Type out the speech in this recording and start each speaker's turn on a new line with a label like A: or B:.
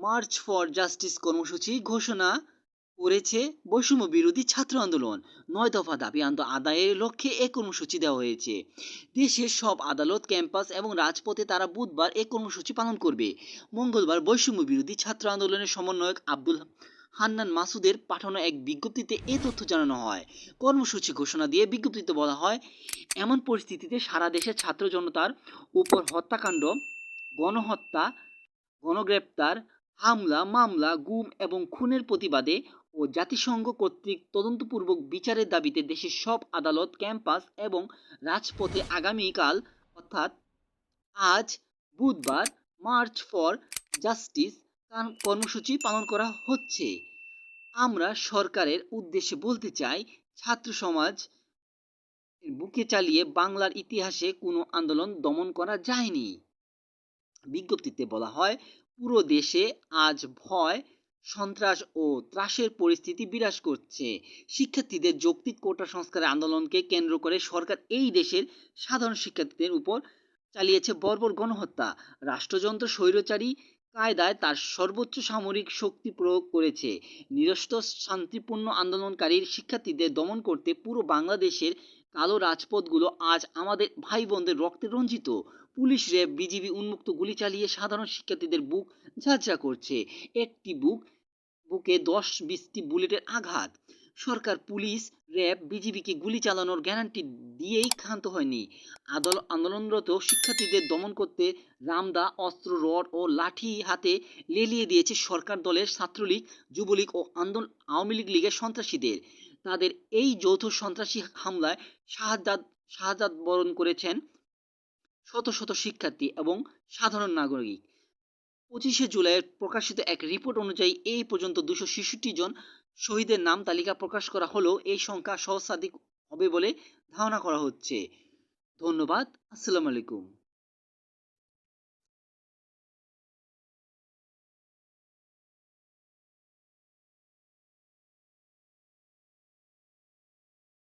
A: March for justice কর্মসূচি ঘোষণা করেছে বৈষম্য বিরোধী ছাত্র আন্দোলন। নয় দফা দাবি আদায়ের লক্ষ্যে এ কর্মসূচি দেওয়া হয়েছে। দেশের সব আদালত, ক্যাম্পাস এবং রাজপথে তারা বুধবার এ কর্মসূচি পালন করবে। মঙ্গলবার বৈষম্য বিরোধী ছাত্র আন্দোলনের সমন্বয়ক আব্দুল হান্নান মাসুদের পাঠানো এক বিজ্ঞপ্তিতে এ তথ্য জানানো হয়। কর্মসূচি ঘোষণা দিয়ে বিজ্ঞপ্তিতে বলা হয়, এমন পরিস্থিতিতে সারা দেশের ছাত্র জনতার উপর হত্যাকাণ্ড, গণহত্যা, গণগ্রেপ্তার হামলা মামলা, গুম এবং খুনের প্রতিবাদে ও জাতিসংঘ কর্তৃক তদন্তপূর্বক বিচারের দাবিতে দেশের সব আদালত, ক্যাম্পাস এবং রাজপথে আগামীকাল, অর্থাৎ আজ বুধবার, মার্চ ফর জাস্টিস কর্মসূচি পালন করা হচ্ছে। আমরা সরকারের উদ্দেশ্যে বলতে চাই, ছাত্র সমাজ বুকে চালিয়ে বাংলার ইতিহাসে কোনো আন্দোলন দমন করা যায়নি। বিজ্ঞপ্তিতে বলা হয় পুরো দেশে আজ ভয়, সন্ত্রাস ও ত্রাসের পরিস্থিতি বিরাজ করছে। শিক্ষার্থীদের যৌক্তিক কোটা সংস্কারের আন্দোলনকে কেন্দ্র করে সরকার এই দেশের সাধারণ শিক্ষার্থীদের উপর চালিয়েছে বর্বর গণহত্যা। রাষ্ট্রযন্ত্র স্বৈরচারী কায়দায় তার সর্বোচ্চ সামরিক শক্তি প্রয়োগ করেছে। নিরস্ত, শান্তিপূর্ণ আন্দোলনকারীর শিক্ষার্থীদের দমন করতে পুরো বাংলাদেশের কালো রাজপথগুলো আজ আমাদের ভাই বোনদের রক্তে রঞ্জিত। পুলিশ র্যাব বিজিবি উন্মুক্ত গুলি চালিয়ে সাধারণ শিক্ষার্থীদের বুক ঝাঁঝরা করছে। একটি বুক, বুকে দশ বিশটি বুলেটের আঘাত। সরকার, পুলিশ, র্যাব, বিজিবিকে গুলি চালানোর গ্যারান্টি দিয়েই ক্ষান্ত হয়নি। আদল আন্দোলনরত শিক্ষার্থীদের দমন করতে রামদা, অস্ত্র, রড ও লাঠি হাতে লেলিয়ে দিয়েছে সরকার দলের ছাত্রলীগ, যুবলীগ ও আন্দোলন আওয়ামী লীগ লীগের সন্ত্রাসীদের। তাদের এই যৌথ সন্ত্রাসী হামলায় শাহাদাত শাহাদাত বরণ করেছেন শত শত শিক্ষার্থী এবং সাধারণ নাগরিক। পঁচিশে জুলাই প্রকাশিত এক রিপোর্ট অনুযায়ী এই পর্যন্ত দুশো ছেষট্টি জন শহীদের নাম তালিকা প্রকাশ করা হলেও এই সংখ্যা সহস্রাধিক হবে বলে ধারণা করা হচ্ছে। ধন্যবাদ। আসসালামু আলাইকুম।